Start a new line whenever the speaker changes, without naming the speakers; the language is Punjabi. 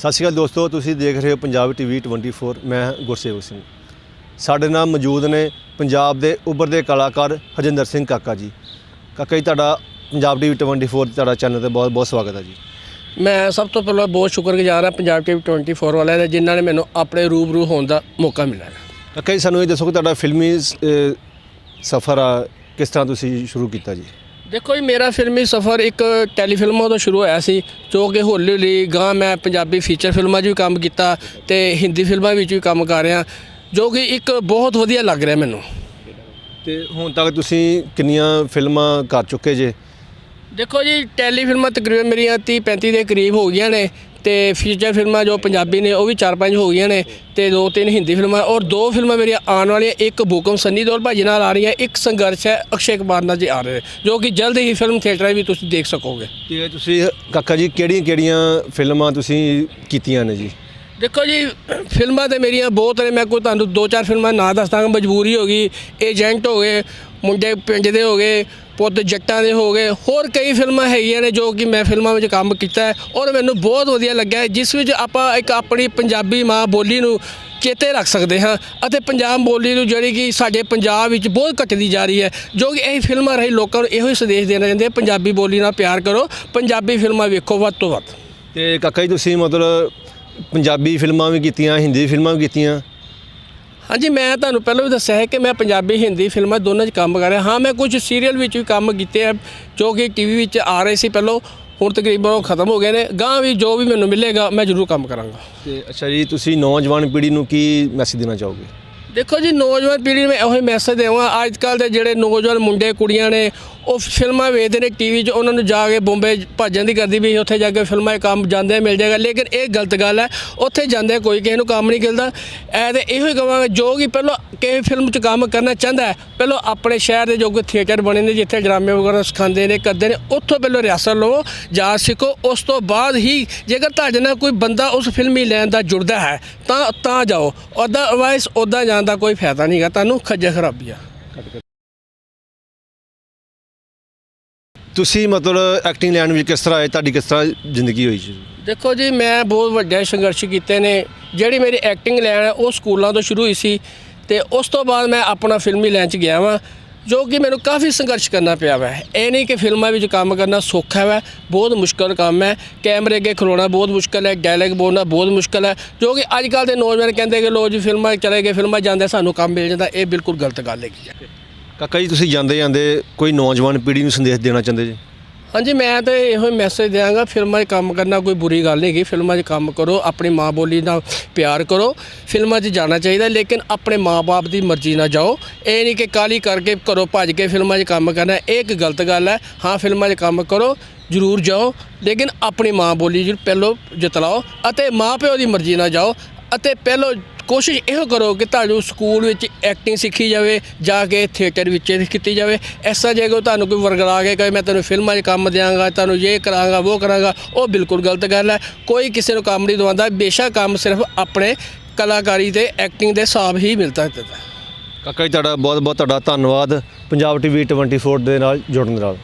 ਸਤਿ ਸ਼੍ਰੀ ਅਕਾਲ ਦੋਸਤੋ ਤੁਸੀਂ ਦੇਖ ਰਹੇ ਹੋ ਪੰਜਾਬ ਟੀਵੀ 24 ਮੈਂ ਗੁਰਸੇਵਕ ਸਿੰਘ। ਸਾਡੇ ਨਾਲ ਮੌਜੂਦ ਨੇ ਪੰਜਾਬ ਦੇ ਉੱਭਰਦੇ ਕਲਾਕਾਰ ਹਰਜਿੰਦਰ ਸਿੰਘ ਕਾਕਾ ਜੀ। ਕਾਕਾ ਜੀ ਤੁਹਾਡਾ ਪੰਜਾਬ ਟੀਵੀ 24 ਤੇ ਤੁਹਾਡਾ ਚੈਨਲ ਤੇ ਬਹੁਤ ਬਹੁਤ ਸਵਾਗਤ ਹੈ ਜੀ।
ਮੈਂ ਸਭ ਤੋਂ ਪਹਿਲਾਂ ਬਹੁਤ ਸ਼ੁਕਰਗੁਜ਼ਾਰ ਹਾਂ ਪੰਜਾਬ ਟੀਵੀ 24 ਵਾਲਿਆਂ ਦਾ ਜਿਨ੍ਹਾਂ ਨੇ ਮੈਨੂੰ ਆਪਣੇ ਰੂਬਰੂ ਹੋਣ ਦਾ ਮੌਕਾ ਮਿਲਿਆ।
ਕਾਕਾ ਜੀ ਸਾਨੂੰ ਇਹ ਦੱਸੋ ਕਿ ਤੁਹਾਡਾ ਫਿਲਮੀ ਸਫ਼ਰ ਕਿਸ ਤਰ੍ਹਾਂ ਤੁਸੀਂ ਸ਼ੁਰੂ ਕੀਤਾ ਜੀ?
ਦੇਖੋ ਜੀ ਮੇਰਾ ਫਿਲਮੀ ਸਫ਼ਰ ਇੱਕ ਟੈਲੀਫਿਲਮਾਂ ਤੋਂ ਸ਼ੁਰੂ ਹੋਇਆ ਸੀ ਜੋ ਕਿ ਹੌਲੀ ਹੌਲੀ ਗਾਂ ਮੈਂ ਪੰਜਾਬੀ ਫੀਚਰ ਫਿਲਮਾਂ 'ਚ ਵੀ ਕੰਮ ਕੀਤਾ ਤੇ ਹਿੰਦੀ ਫਿਲਮਾਂ ਵਿੱਚ ਵੀ ਕੰਮ ਕਰ ਰਿਹਾ ਜੋ ਕਿ ਇੱਕ ਬਹੁਤ ਵਧੀਆ ਲੱਗ ਰਿਹਾ ਮੈਨੂੰ।
ਤੇ ਹੁਣ ਤੱਕ ਤੁਸੀਂ ਕਿੰਨੀਆਂ ਫਿਲਮਾਂ ਕਰ ਚੁੱਕੇ ਜੇ?
ਦੇਖੋ ਜੀ ਟੈਲੀ ਫਿਲਮਾਂ ਤਕਰੀਬਨ ਮੇਰੀਆਂ 30 35 ਦੇ ਕਰੀਬ ਹੋ ਗਈਆਂ ਨੇ ਤੇ ਫੀਚਰ ਫਿਲਮਾਂ ਜੋ ਪੰਜਾਬੀ ਨੇ, ਉਹ ਵੀ 4-5 ਹੋ ਗਈਆਂ ਨੇ ਤੇ ਦੋ ਤਿੰਨ ਹਿੰਦੀ ਫਿਲਮਾਂ ਔਰ ਦੋ ਫਿਲਮਾਂ ਮੇਰੀਆਂ ਆਉਣ ਵਾਲੀਆਂ, ਇੱਕ ਬੁਕਮ ਸੰਨੀ ਦਿਓਲ ਭਾਜੀ ਨਾਲ ਆ ਰਹੀ ਹੈ ਇੱਕ ਸੰਘਰਸ਼ ਹੈ, ਅਕਸ਼ੇ ਕੁਮਾਰ ਨਾਲ ਜੀ ਆ ਰਹੇ ਜੋ ਕਿ ਜਲਦ ਹੀ ਫਿਲਮ ਥੀਏਟਰਾਂ ਵੀ ਤੁਸੀਂ ਦੇਖ ਸਕੋਗੇ।
ਤੇ ਤੁਸੀਂ ਕਾਕਾ ਜੀ ਕਿਹੜੀਆਂ ਕਿਹੜੀਆਂ ਫਿਲਮਾਂ ਤੁਸੀਂ ਕੀਤੀਆਂ ਨੇ ਜੀ?
ਦੇਖੋ ਜੀ, ਫਿਲਮਾਂ ਤੇ ਮੇਰੀਆਂ ਬਹੁਤ ਨੇ, ਮੈਂ ਕੋਈ ਤੁਹਾਨੂੰ ਦੋ ਚਾਰ ਫਿਲਮਾਂ ਨਾ ਦੱਸ ਦਾਂਗਾ ਮਜਬੂਰੀ ਹੋ ਗਈ, ਏਜੰਟ ਹੋ ਗਏ, ਮੁੰਡੇ ਪਿੰਡ ਦੇ ਹੋ ਗਏ, ਪੁੱਤ ਜੱਟਾਂ ਦੇ ਹੋ ਗਏ, ਹੋਰ ਕਈ ਫਿਲਮਾਂ ਹੈਗੀਆਂ ਨੇ ਜੋ ਕਿ ਮੈਂ ਫਿਲਮਾਂ ਵਿੱਚ ਕੰਮ ਕੀਤਾ ਹੈ ਔਰ ਮੈਨੂੰ ਬਹੁਤ ਵਧੀਆ ਲੱਗਿਆ ਜਿਸ ਵਿੱਚ ਆਪਾਂ ਇੱਕ ਆਪਣੀ ਪੰਜਾਬੀ ਮਾਂ ਬੋਲੀ ਨੂੰ ਚੇਤੇ ਰੱਖ ਸਕਦੇ ਹਾਂ ਅਤੇ ਪੰਜਾਬ ਬੋਲੀ ਨੂੰ ਜਿਹੜੀ ਕਿ ਸਾਡੇ ਪੰਜਾਬ ਵਿੱਚ ਬਹੁਤ ਘਟਦੀ ਜਾ ਰਹੀ ਹੈ, ਜੋ ਕਿ ਇਹ ਫਿਲਮਾਂ ਰਾਹੀਂ ਲੋਕਾਂ ਨੂੰ ਇਹੋ ਹੀ ਸੰਦੇਸ਼ ਦੇਣਾ ਚਾਹੁੰਦੇ ਪੰਜਾਬੀ ਬੋਲੀ ਨਾਲ ਪਿਆਰ ਕਰੋ, ਪੰਜਾਬੀ ਫਿਲਮਾਂ ਵੇਖੋ ਵੱਧ ਤੋਂ ਵੱਧ।
ਤੇ ਕਾਕਾ ਜੀ, ਤੁਸੀਂ ਮਤਲਬ ਪੰਜਾਬੀ ਫਿਲਮਾਂ ਵੀ ਕੀਤੀਆਂ ਹਿੰਦੀ ਫਿਲਮਾਂ ਵੀ ਕੀਤੀਆਂ।
ਹਾਂਜੀ ਮੈਂ ਤੁਹਾਨੂੰ ਪਹਿਲਾਂ ਵੀ ਦੱਸਿਆ ਹੈ ਕਿ ਮੈਂ ਪੰਜਾਬੀ ਹਿੰਦੀ ਫਿਲਮਾਂ ਦੋਨਾਂ 'ਚ ਕੰਮ ਕਰ ਰਿਹਾ। ਹਾਂ ਮੈਂ ਕੁਝ ਸੀਰੀਅਲ ਵਿੱਚ ਵੀ ਕੰਮ ਕੀਤੇ ਆ ਜੋ ਕਿ ਟੀਵੀ ਵਿੱਚ ਆ ਰਹੇ ਸੀ ਪਹਿਲਾਂ। ਹੁਣ ਤਕਰੀਬਨ ਉਹ ਖਤਮ ਹੋ ਗਏ ਨੇ। ਗਾਂ ਵੀ ਜੋ ਵੀ ਮੈਨੂੰ ਮਿਲੇਗਾ ਮੈਂ ਜ਼ਰੂਰ ਕੰਮ ਕਰਾਂਗਾ।
ਤੇ ਅੱਛਾ ਜੀ ਤੁਸੀਂ ਨੌਜਵਾਨ ਪੀੜ੍ਹੀ ਨੂੰ ਕੀ ਮੈਸੇਜ ਦੇਣਾ ਚਾਹੋਗੇ?
ਦੇਖੋ ਜੀ ਨੌਜਵਾਨ ਪੀੜ੍ਹੀ ਨੂੰ ਮੈਂ ਇਹੋ ਹੀ ਮੈਸੇਜ ਦੇਵਾਂ ਅੱਜ ਕੱਲ ਦੇ ਜਿਹੜੇ ਨੌਜਵਾਨ ਮੁੰਡੇ ਕੁੜੀਆਂ ਨੇ ਉਹ ਫਿਲਮਾਂ ਵੇਚਦੇ ਨੇ, ਟੀਵੀ 'ਚ ਉਹਨਾਂ ਨੂੰ ਜਾ ਕੇ ਬੰਬੇ ਭੱਜਣ ਦੀ ਕਰਦੀ ਵੀ ਉੱਥੇ ਜਾ ਕੇ ਫਿਲਮਾਂ 'ਚ ਕੰਮ ਜਾਂਦੇ ਮਿਲ ਜਾਏਗਾ। ਲੇਕਿਨ ਇਹ ਗਲਤ ਗੱਲ ਹੈ, ਉੱਥੇ ਜਾਂਦੇ ਕੋਈ ਕਿਸੇ ਨੂੰ ਕੰਮ ਨਹੀਂ ਮਿਲਦਾ। ਐ ਤੇ ਇਹੋ ਹੀ ਕਹਾਂਗਾ ਜੋ ਕਿ ਪਹਿਲਾਂ ਕਿਸੇ ਫਿਲਮ 'ਚ ਕੰਮ ਕਰਨਾ ਚਾਹੁੰਦਾ ਹੈ, ਪਹਿਲਾਂ ਆਪਣੇ ਸ਼ਹਿਰ ਦੇ ਜੋ ਕੋਈ ਥੀਏਟਰ ਬਣੇ ਨੇ, ਜਿੱਥੇ ਡਰਾਮੇ ਵਗੈਰਾ ਸਿਖਾਉਂਦੇ ਨੇ, ਕਰਦੇ ਨੇ, ਉੱਥੋਂ ਪਹਿਲਾਂ ਰਿਆਸਤ ਲਓ ਜਾ ਸਿੱਖੋ। ਉਸ ਤੋਂ ਬਾਅਦ ਹੀ ਜੇਕਰ ਤੁਹਾਡੇ ਨਾਲ ਕੋਈ ਬੰਦਾ ਉਸ ਫਿਲਮੀ ਲੈਣ ਦਾ ਜੁੜਦਾ ਹੈ, ਤਾਂ ਤਾਂ ਜਾਓ। ਅਦਰਵਾਈਜ਼ ਉੱਦਾਂ ਜਾਣ ਦਾ ਕੋਈ ਫਾਇਦਾ ਨਹੀਂਗਾ ਤੁਹਾਨੂੰ ਖੱਜੇ ਖਰਾਬੀ ਆ।
ਤੁਸੀਂ ਮਤਲਬ ਐਕਟਿੰਗ ਲੈਣ ਵਿੱਚ ਕਿਸ ਤਰ੍ਹਾਂ ਆਏ? ਤੁਹਾਡੀ ਕਿਸ ਤਰ੍ਹਾਂ ਜ਼ਿੰਦਗੀ ਹੋਈ ਜੀ?
ਦੇਖੋ ਜੀ, ਮੈਂ ਬਹੁਤ ਵੱਡੇ ਸੰਘਰਸ਼ ਕੀਤੇ ਨੇ। ਜਿਹੜੀ ਮੇਰੀ ਐਕਟਿੰਗ ਲੈਣ ਹੈ ਉਹ ਸਕੂਲਾਂ ਤੋਂ ਸ਼ੁਰੂ ਹੋਈ ਸੀ ਤੇ ਉਸ ਤੋਂ ਬਾਅਦ ਮੈਂ ਆਪਣਾ ਫਿਲਮੀ ਲੈਣ 'ਚ ਗਿਆ ਵਾਂ, ਜੋ ਕਿ ਮੈਨੂੰ ਕਾਫੀ ਸੰਘਰਸ਼ ਕਰਨਾ ਪਿਆ ਵਾ। ਇਹ ਨਹੀਂ ਕਿ ਫਿਲਮਾਂ ਵਿੱਚ ਕੰਮ ਕਰਨਾ ਸੌਖਾ ਵਾ, ਬਹੁਤ ਮੁਸ਼ਕਲ ਕੰਮ ਹੈ। ਕੈਮਰੇ ਅੱਗੇ ਖਲੋਣਾ ਬਹੁਤ ਮੁਸ਼ਕਲ ਹੈ ਡਾਇਲੌਗ ਬੋਲਣਾ ਬਹੁਤ ਮੁਸ਼ਕਲ ਹੈ, ਜੋ ਕਿ ਅੱਜ ਕੱਲ ਦੇ ਨੌਜਵਾਨ ਕਹਿੰਦੇ ਕਿ ਲੋ ਜੀ, ਫਿਲਮਾਂ 'ਚ ਚਲੇ ਗਏ, ਫਿਲਮਾਂ 'ਚ ਜਾਂਦੇ, ਸਾਨੂੰ ਕੰਮ ਮਿਲ ਜਾਂਦਾ, ਇਹ ਬਿਲਕੁਲ ਗਲਤ ਗੱਲ ਹੈਗੀ ਹੈ
ਕਾਕਾ ਜੀ, ਤੁਸੀਂ ਜਾਂਦੇ ਜਾਂਦੇ ਕੋਈ ਨੌਜਵਾਨ ਪੀੜ੍ਹੀ ਨੂੰ ਸੰਦੇਸ਼ ਦੇਣਾ ਚਾਹੁੰਦੇ ਜੀ?
ਹਾਂਜੀ, ਮੈਂ ਤਾਂ ਇਹੋ ਹੀ ਮੈਸੇਜ ਦਿਆਂਗਾ, ਫਿਲਮਾਂ 'ਚ ਕੰਮ ਕਰਨਾ ਕੋਈ ਬੁਰੀ ਗੱਲ ਨਹੀਂ ਹੈਗੀ। ਫਿਲਮਾਂ 'ਚ ਕੰਮ ਕਰੋ, ਆਪਣੀ ਮਾਂ ਬੋਲੀ ਨਾਲ ਪਿਆਰ ਕਰੋ। ਫਿਲਮਾਂ 'ਚ ਜਾਣਾ ਚਾਹੀਦਾ, ਲੇਕਿਨ ਆਪਣੇ ਮਾਪੇ ਦੀ ਮਰਜ਼ੀ ਨਾਲ ਜਾਓ। ਇਹ ਨਹੀਂ ਕਿ ਕਾਲੀ ਕਰਕੇ ਘਰੋਂ ਭੱਜ ਕੇ ਫਿਲਮਾਂ 'ਚ ਕੰਮ ਕਰਨਾ, ਇਹ ਇੱਕ ਗਲਤ ਗੱਲ ਹੈ। ਹਾਂ, ਫਿਲਮਾਂ 'ਚ ਕੰਮ ਕਰੋ, ਜ਼ਰੂਰ ਜਾਓ, ਲੇਕਿਨ ਆਪਣੀ ਮਾਂ ਬੋਲੀ ਜੀ ਪਹਿਲੋਂ ਜਤਲਾਓ ਅਤੇ ਮਾਂ ਪਿਓ ਦੀ ਮਰਜ਼ੀ ਨਾਲ ਜਾਓ ਅਤੇ ਪਹਿਲੋਂ ਕੋਸ਼ਿਸ਼ ਇਹੋ ਕਰੋ ਕਿ ਤੁਹਾਨੂੰ ਸਕੂਲ ਵਿੱਚ ਐਕਟਿੰਗ ਸਿੱਖੀ ਜਾਵੇ, ਜਾ ਕੇ ਥੀਏਟਰ ਵਿੱਚ ਕੀਤੀ ਜਾਵੇ। ਐਸਾ ਜੇ ਕੋਈ ਤੁਹਾਨੂੰ ਕੋਈ ਵਰਗਲਾ ਕੇ ਕਹੇ, ਮੈਂ ਤੈਨੂੰ ਫਿਲਮਾਂ 'ਚ ਕੰਮ ਦਿਆਂਗਾ, ਤੁਹਾਨੂੰ ਇਹ ਕਰਾਂਗਾ ਉਹ ਕਰਾਂਗਾ, ਉਹ ਬਿਲਕੁਲ ਗਲਤ ਗੱਲ ਹੈ। ਕੋਈ ਕਿਸੇ ਨੂੰ ਕੰਮ ਨਹੀਂ ਦਵਾਉਂਦਾ। ਬੇਸ਼ੱਕ ਕੰਮ ਸਿਰਫ ਆਪਣੇ ਕਲਾਕਾਰੀ ਤੇ ਐਕਟਿੰਗ ਦੇ ਹਿਸਾਬ ਹੀ ਮਿਲਦਾ ਹੈ।
ਕਾਕਾ ਜੀ, ਤੁਹਾਡਾ ਬਹੁਤ ਬਹੁਤ ਤੁਹਾਡਾ ਧੰਨਵਾਦ। ਪੰਜਾਬ ਟੀਵੀ 24 ਦੇ ਨਾਲ ਜੁੜਨ ਦੇ ਨਾਲ।